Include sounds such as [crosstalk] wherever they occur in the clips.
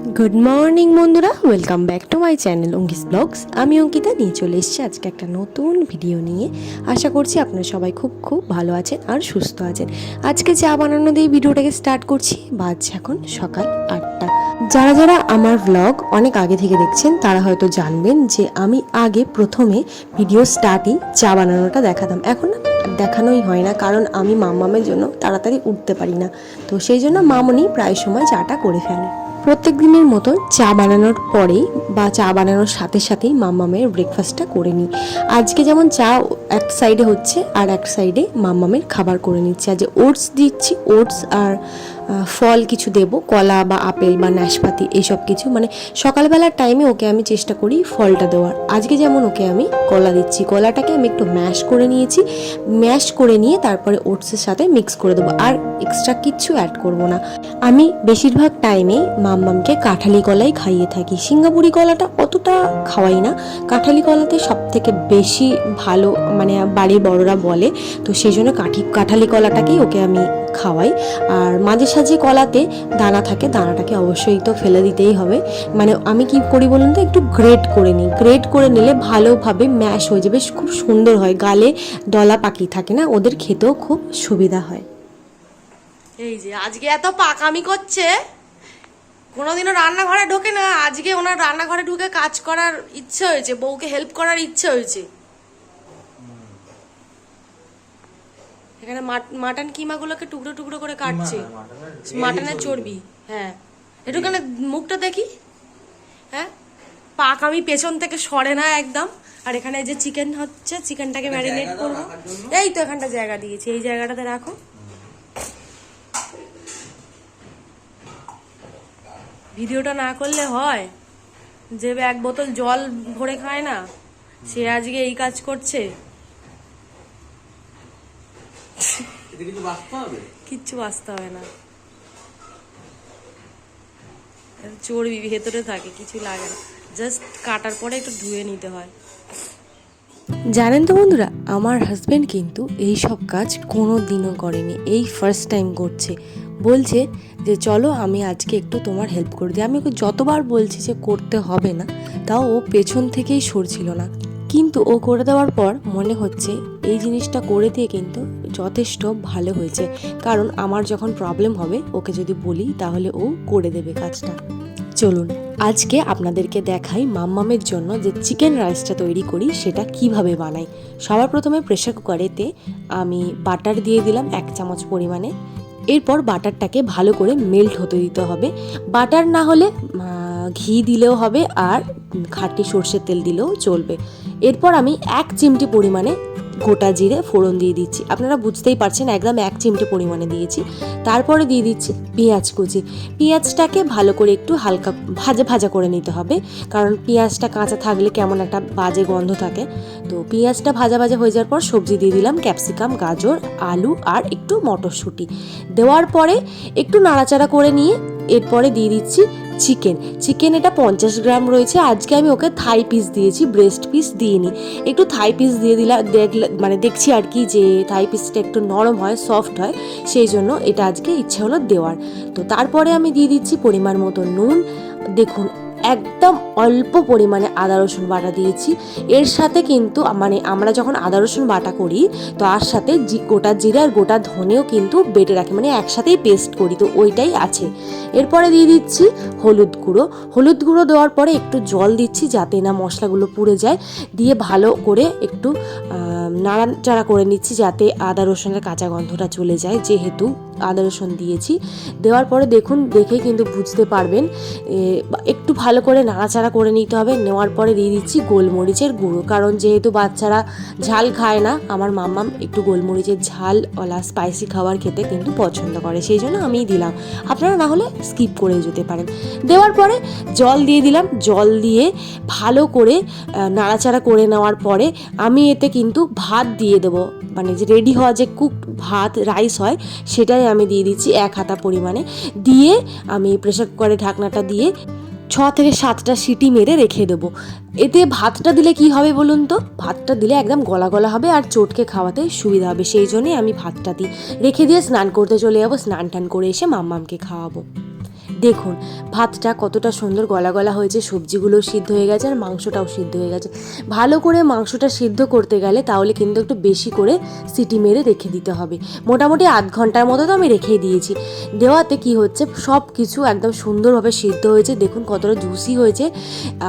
Good morning বন্ধুরা। Welcome back to my channel Ankis blogs আমি অঙ্কিতা, নিয়ে চলে এসেছি আজকে একটা নতুন ভিডিও নিয়ে। আশা করছি আপনারা সবাই খুব খুব ভালো আছেন আর সুস্থ আছেন। আজকে চা বানানো দিয়ে ভিডিওটাকে স্টার্ট করছি বাজছে এখন সকাল আটটা। যারা যারা আমার ব্লগ অনেক আগে থেকে দেখছেন, তারা হয়তো জানবেন যে আমি আগে প্রথমে ভিডিও স্টার্টই চা বানানোটা দেখাতাম। এখন না, দেখানোই হয় না, কারণ আমি মামামের জন্য তাড়াতাড়ি উঠতে পারি না। তো সেই জন্য মামনি প্রায় সময় চাটা করে ফেলে। প্রত্যেক দিনের মতো চা বানানোর পরেই বা চা বানানোর সাথে সাথেই মাম্মামের ব্রেকফাস্টটা করে নিই। আজকে যেমন চা এক সাইডে হচ্ছে আর এক সাইডে মাম্মামের খাবার করে নিচ্ছে। আজ ওটস দিচ্ছি ওটস আর ফল কিছু দেব, কলা বা আপেল বা নাশপাতি এইসব কিছু। মানে সকালবেলার টাইমে ওকে আমি চেষ্টা করি ফলটা দেওয়ার। আজকে যেমন ওকে আমি কলা দিচ্ছি। কলাটাকে আমি একটু ম্যাশ করে নিয়েছি। ম্যাশ করে নিয়ে তারপরে ওটসের সাথে মিক্স করে দেবো। আর এক্সট্রা কিচ্ছু অ্যাড করব না। আমি বেশিরভাগ টাইমেই মাম্মামকে কাঁঠালি কলাই খাইয়ে থাকি। সিঙ্গাপুরি কলাটা অতটা খাওয়াই না। কাঁঠালি কলাতে সব থেকে বেশি ভালো মানে বাড়ির বড়রা বলে, তো সেই জন্য কাঠি কাঁঠালি কলাটাকেই ওকে আমি খাওয়াই। আর মাঝে সাঝে কলাতে দানা থাকে, দানাটাকে অবশ্যই তো ফেলে দিতেই হবে। মানে আমি কি করি বলুন তো, একটু গ্রেট করে নিই। গ্রেট করে নিলে ভালোভাবে ম্যাশ হয়ে যাবে, খুব সুন্দর হয়। গালে দলা পাকি থাকে না, ওদের খেতেও খুব সুবিধা হয়। এই যে, আজকে এত পাকামি করছে। কোনোদিনও রান্নাঘরে ঢোকে না আজকে ওনার রান্নাঘরে ঢুকে কাজ করার ইচ্ছে হয়েছে বউকে হেল্প করার ইচ্ছে হয়েছে। এখানে মাট- মাটন কিমাগুলোকে টুকরো টুকরো করে কাটছে। মাটনের চর্বি হ্যাঁ। একটুখানে মুখটা দেখি। হ্যাঁ? পাক আমি পেছন থেকে সরে না একদম। আর এখানে যে চিকেন হচ্ছে চিকেনটাকে ম্যারিনেট করব। এই তো এখানটা জায়গা দিয়েছি এই জায়গাটাতে রাখো। ভিডিওটা না করলে হয়? যে এক বোতল জল ভরে খায় না? সে আজকে এই কাজ করছে। কিচ্ছু বাঁচতে হবে না। চর্বি ভেতরে থাকে কিছু লাগে না। জাস্ট কাটার পরে একটু ধুয়ে নিতে হয়। জানেন তো বন্ধুরা আমার হাজব্যান্ড কিন্তু এই সব কাজ কোনো দিনও করেনি। এই ফার্স্ট টাইম করছে। বলছে যে, চলো আমি আজকে একটু তোমার হেল্প করে দিই। আমি ওকে যতবার বলছি যে, করতে হবে না। তাও ও পেছন থেকেই সরছিল না। কিন্তু ও করে দেওয়ার পর মনে হচ্ছে এই জিনিসটা করে দিয়ে কিন্তু যথেষ্ট ভালো হয়েছে। কারণ আমার যখন প্রবলেম হবে, ওকে যদি বলি, তাহলে ও করে দেবে কাজটা। চলুন, আজকে আপনাদেরকে দেখাই মাম্মামের জন্য যে চিকেন রাইসটা তৈরি করি, সেটা কীভাবে বানাই। সবার প্রথমে প্রেশার কুকারেতে আমি বাটার দিয়ে দিলাম এক চামচ পরিমাণে। এরপর বাটারটাকে ভালো করে মেল্ট হতে দিতে হবে। বাটার না হলে ঘি দিলেও হবে আর খাটি সর্ষের তেল দিলেও চলবে। এরপর আমি এক চিমটি পরিমাণে গোটা জিরে ফোড়ন দিয়ে দিচ্ছি। আপনারা বুঝতেই পারছেন, একদম এক চিমটে পরিমাণে দিয়েছি। তারপরে দিয়ে দিচ্ছি পেঁয়াজ কুচি। পেঁয়াজটাকে ভালো করে একটু হালকা ভাজা ভাজা করে নিতে হবে। কারণ পেঁয়াজটা কাঁচা থাকলে কেমন একটা বাজে গন্ধ থাকে। তো পেঁয়াজটা ভাজা ভাজা হয়ে যাওয়ার পর সবজি দিয়ে দিলাম ক্যাপসিকাম, গাজর, আলু আর একটু মটরশুঁটি। দেওয়ার পরে একটু নাড়াচাড়া করে নিয়ে এরপরে দিয়ে দিচ্ছি চিকেন চিকেন এটা পঞ্চাশ গ্রাম রয়েছে। আজকে আমি ওকে থাই পিস দিয়েছি ব্রেস্ট পিস দিইনি। একটু থাই পিস দিয়ে দিলাম মানে দেখছি আর কি যে থাই পিসটা একটু নরম হয় সফট হয়, সেই জন্য এটা আজকে ইচ্ছে হলো দেওয়ার। তো তারপরে আমি দিয়ে দিচ্ছি পরিমাণ মতো নুন। দেখুন একদম অল্প পরিমাণে আদা রসুন বাটা দিয়েছি। এর সাথে কিন্তু মানে আমরা যখন আদা রসুন বাটা করি তো আর সাথে গোটা জিরে আর গোটা ধনেও কিন্তু বেটে রাখি মানে একসাথেই পেস্ট করি, তো ওইটাই আছে। এরপরে দিয়ে দিচ্ছি হলুদ গুঁড়ো। হলুদ গুঁড়ো দেওয়ার পরে একটু জল দিচ্ছি যাতে না মশলাগুলো পুড়ে যায়। দিয়ে ভালো করে একটু নাড়াচাড়া করে নিচ্ছি যাতে আদা রসুনের কাঁচা গন্ধটা চলে যায়, যেহেতু আদা রসুন দিয়েছি। দেওয়ার পরে দেখুন, দেখে কিন্তু বুঝতে পারবেন একটু ভালো করে নাড়াচাড়া করে নিতে হবে। নেওয়ার পরে দিয়ে দিচ্ছি গোলমরিচের গুঁড়ো। কারণ যেহেতু বাচ্চারা ঝাল খায় না, আমার মাম্মাম একটু গোলমরিচের ঝালওয়ালা স্পাইসি খাবার খেতে কিন্তু পছন্দ করে। সেই জন্য আমিই দিলাম। আপনারা না হলে স্কিপ করে যেতে পারেন। দেওয়ার পরে জল দিয়ে দিলাম। জল দিয়ে ভালো করে নাড়াচাড়া করে নেওয়ার পরে আমি এতে কিন্তু ভাত দিয়ে দেবো। মানে যে রেডি হওয়া যে কুক ভাত রাইস হয়, সেটাই আমি দিয়ে দিচ্ছি এক হাতা পরিমাণে। দিয়ে আমি প্রেসার কুকারে ঢাকনাটা দিয়ে ছ থেকে সাতটা সিটি মেরে রেখে দেবো। এতে ভাতটা দিলে কি হবে বলুন তো? ভাতটা দিলে একদম গলা গলা হবে আর চটকে খাওয়াতে সুবিধা হবে। সেই জন্যই আমি ভাতটা দিই। রেখে দিয়ে স্নান করতে চলে যাব, স্নান টান করে এসে মাম্মামকে খাওয়াবো। দেখুন, ভাতটা কতটা সুন্দর গলা গলা হয়েছে সবজিগুলো সিদ্ধ হয়ে গেছে আর মাংসটাও সিদ্ধ হয়ে গেছে। ভালো করে মাংসটা সিদ্ধ করতে গেলে তাহলে কিন্তু একটু বেশি করে সিটি মেরে রেখে দিতে হবে। মোটামুটি আধ ঘণ্টার মতো তো আমি রেখেই দিয়েছি। দেওয়াতে কি হচ্ছে সব কিছু একদম সুন্দরভাবে সিদ্ধ হয়েছে, দেখুন কতটা জুসি হয়েছে।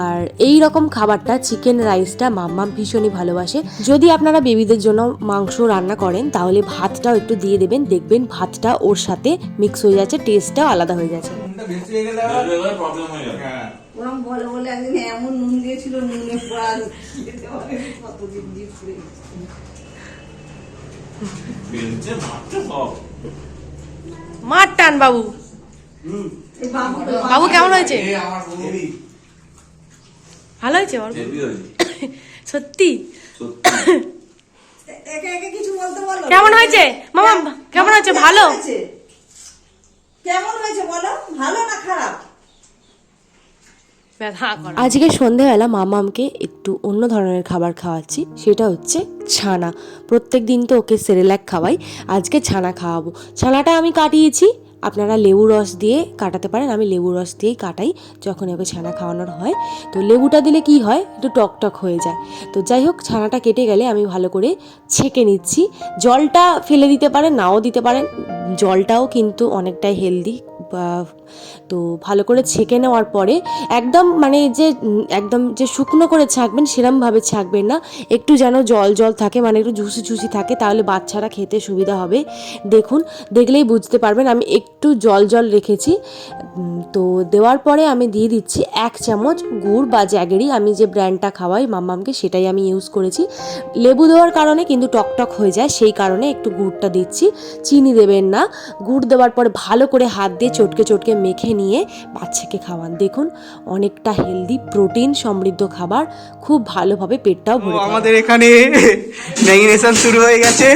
আর এই রকম খাবারটা চিকেন রাইসটা মাম্মাম ভীষণই ভালোবাসে। যদি আপনারা বেবিদের জন্য মাংস রান্না করেন, তাহলে ভাতটাও একটু দিয়ে দেবেন, দেখবেন ভাতটা ওর সাথে মিক্স হয়ে যাচ্ছে টেস্টটাও আলাদা হয়ে যাচ্ছে। নুনটা গেলে প্রবলেম হয়ে যাবে। হ্যাঁ। ওরম বলে বলে একদিন এমন নুন দিয়েছিল নুনে পুরা কতদিন জিভ পুড়ে গেছে। বেলচে মারছে সব। মার টান বাবু। বাবু কেমন হয়েছে? এই আমার বৌদি। ভালো হয়েছে ওর সত্যি? কেমন হয়েছে? মামা কেমন হয়েছে? ভালো হয়েছে? কেমন হয়েছে বলো? ভালো না খারাপ? আজকে সন্ধেবেলা মামামকে একটু অন্য ধরনের খাবার খাওয়াচ্ছি সেটা হচ্ছে ছানা। প্রত্যেক দিন তো ওকে সেরেল্যাক খাওয়াই আজকে ছানা খাওয়াবো। ছানাটা আমি কাটিয়েছি আপনারা লেবু রস দিয়ে কাটাতে পারেন। আমি লেবু রস দিয়েই কাটাই যখন ওকে ছানা খাওয়ানোর হয়। তো লেবুটা দিলে কি হয়? একটু টকটক টক হয়ে যায়। তো যাই হোক, ছানাটা কেটে গেলে আমি ভালো করে ছেঁকে নিচ্ছি। জলটা ফেলে দিতে পারেন, নাও দিতে পারেন। জলটাও কিন্তু অনেকটাই হেলদি তো ভালো করে ছেঁকে নেওয়ার পরে একদম মানে যে একদম যে শুকনো করে ছাঁকবেন সেরমভাবে ছাঁকবেন না। একটু যেন জল জল থাকে মানে একটু ঝুসি ঝুসি থাকে, তাহলে বাচ্চারা খেতে সুবিধা হবে। দেখুন, দেখলেই বুঝতে পারবেন আমি একটু জল জল রেখেছি। তো দেওয়ার পরে আমি দিয়ে দিচ্ছি এক চামচ গুড় বা জ্যাগেরি। আমি যে ব্র্যান্ডটা খাওয়াই মাম্মামকে, সেটাই আমি ইউজ করেছি। লেবু দেওয়ার কারণে কিন্তু টকটক হয়ে যায়, সেই কারণে একটু গুড়টা দিচ্ছি। চিনি দেবেন না। গুড় দেওয়ার পরে ভালো করে হাত দিয়ে চটকে চটকে মেখে নিয়ে বাচ্চাকে খাওয়ান। দেখুন অনেকটা হেলদি প্রোটিন সমৃদ্ধ খাবার খুব ভালোভাবে পেটটাও ভরে আমাদের এখানে ম্যাগিনেশন শুরু হয়ে গেছে।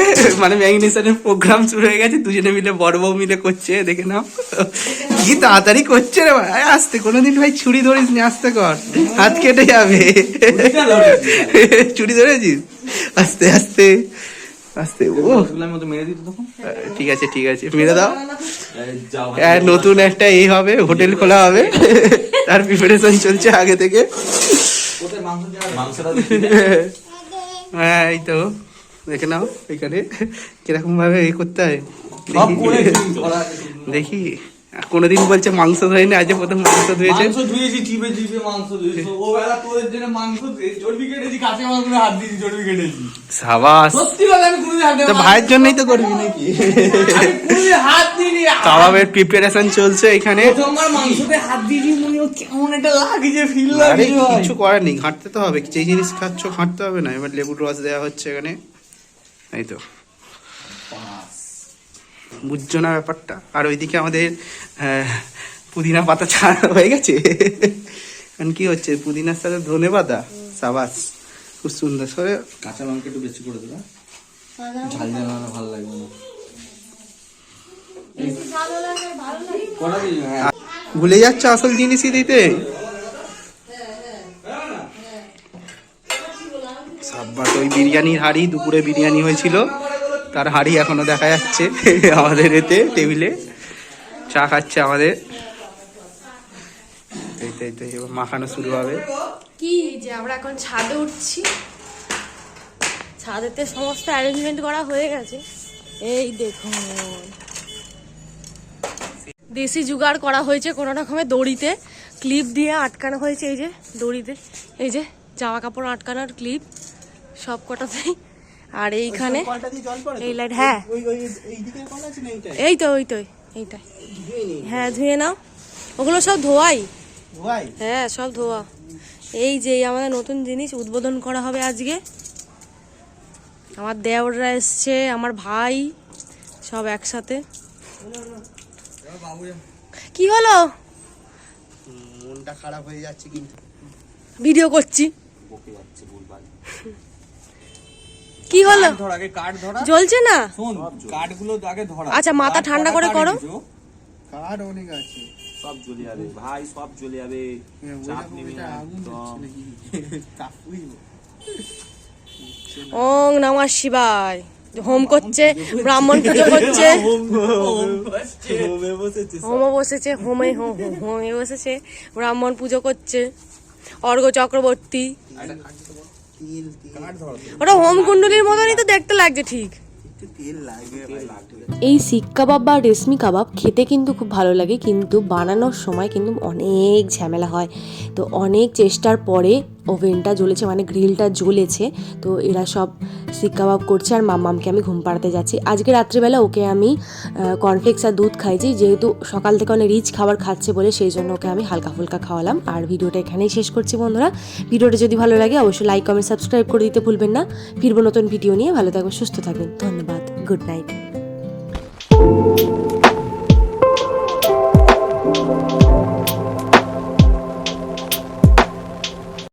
মানে ম্যাগিনেশনের প্রোগ্রাম শুরু হয়ে গেছে দুজনে মিলে বড় বউ মিলে করছে দেখে নাও। কি তাড়াতাড়ি করছে রে ভাই? আসতে কোনোদিন ভাই ছুরি ধরিস নি আসতে কর। হাত কেটে যাবে। ছুরি ধরেছিস? আস্তে আস্তে। আস্তে ও মেরে দিত ঠিক আছে ঠিক আছে। মেরে দাও। হ্যাঁ, নতুন একটা এই হবে হোটেল খোলা হবে। তার প্রিপারেশন চলছে আগে থেকে। হ্যাঁ? এই তো। দেখে নাও এখানে। কীরকম ভাবে এই করতে হয়। দেখি। কোনোদিন বলছে মাংস ধরেনি আজ প্রথম মাংস ধুয়েছে। মাংস ধুয়েছি চিপে চিপে মাংস ধুয়েছি। ও বেলা তোদের জন্য মাংস চর্বি কেটেছি কাঁচা মাংস হাত দিয়েছি চর্বি কেটেছি। সাবাস। সত্যি কথা আমি কোনোদিন হাতে তো ভাইয়ের জন্যই তো করবি নাকি? আমি কোনোদিন হাত দিইনি কাবাবের প্রিপারেশন চলছে এখানে। প্রথমবার মাংসতে হাত দিয়েছি মনে হয় কেমন একটা লাগছে ফিল লাগছে কিছু করার নেই ঘাঁটতে তো হবে। যে জিনিস খাচ্ছ ঘাঁটতে হবে না। এবার লেবুর রস দেওয়া হচ্ছে এখানে। এই তো। বুঝছ না ব্যাপারটা। আর ওইদিকে আমাদের পুদিনা পাতা ছাড়া হয়ে গেছে। কারণ কি হচ্ছে? পুদিনার সাথে ধনে পাতা সাবাস খুব সুন্দর। সরে কাঁচা লঙ্কা একটু বেশি করে দেবে। ঝাল ঝাল না ভালো লাগবে না? হ্যাঁ। ভুলে যাচ্ছে আসল জিনিসই দিতে? সাব্বাস ওই বিরিয়ানির হাড়ি দুপুরে বিরিয়ানি হয়েছিল। তার হাড়ি এখনও দেখা যাচ্ছে [laughs] আমাদের এতে, টেবিলে। চা খাচ্ছে আমাদের। মাখানো শুরু হবে। কি যে আমরা এখন ছাদে উঠছি। ছাদেতে সমস্ত অ্যারেঞ্জমেন্ট করা হয়ে গেছে। এই দেখুন। দেশি জুগাড় করা হয়েছে কোনো রকমের দড়িতে। ক্লিপ দিয়ে আটকানো হয়েছে এই যে দড়িতে। এই যে জামা কাপড় আটকানোর ক্লিপ। সব কটাতেই আর এইখানে এই লাইট হ্যাঁ। এই তো ওই তো এইটাই হ্যাঁ ধুয়ে নাও। ওগুলো সব ধোয়াই। হ্যাঁ সব ধোয়া। এই যে এই আমাদের নতুন জিনিস উদ্বোধন করা হবে আজকে। আমার দেওররা এসছে আমার ভাই সব একসাথে। কি হলো? মনটা খারাপ হয়ে যাচ্ছে কিন্তু। ভিডিও করছি। [laughs] কি হলো কাঠ ধর আগে কাঠ ধরা জ্বলছে না শোন কাঠগুলো আগে ধরা আচ্ছা, মাথা হ্যাঁ, ঠান্ডা করে করো। এনেছো? অনেক আছে সব চলে যাবে ভাই সব চলে যাবে চাপ নিবি না ওং নমঃ শিবায় হোম করছে ব্রাহ্মণ পুজো করছে হোমে বসেছে হোমও বসেছে হোমে হো- হো- হোমে বসেছে ব্রাহ্মণ পুজো করছে অর্ঘ চক্রবর্তী ওটা হোম কুণ্ডলির মতনই তো দেখতে লাগছে, ঠিক। এই শিক কাবাব বা রেশমি কাবাব খেতে কিন্তু খুব ভালো লাগে, কিন্তু বানানোর সময় কিন্তু অনেক ঝামেলা হয়। তো অনেক চেষ্টার পরে ওভেনটা জ্বলেছে মানে গ্রিলটা জ্বলেছে। তো এরা সব শিক কাবাব করছে আর মাম্মামকে আমি ঘুম পাড়াতে যাচ্ছি। আজকে রাত্রিবেলা ওকে আমি কর্নফ্লেক্স আর দুধ খাইছি যেহেতু সকাল থেকে অনেক রিচ খাবার খাচ্ছে বলে সেই জন্য ওকে আমি হালকা ফুলকা খাওয়ালাম। আর ভিডিওটা এখানেই শেষ করছি বন্ধুরা। ভিডিওটা যদি ভালো লাগে অবশ্যই লাইক কমেন্ট সাবস্ক্রাইব করে দিতে ভুলবেন না। ফিরবো নতুন ভিডিও নিয়ে। ভালো থাকবেন, সুস্থ থাকবেন। ধন্যবাদ। Good night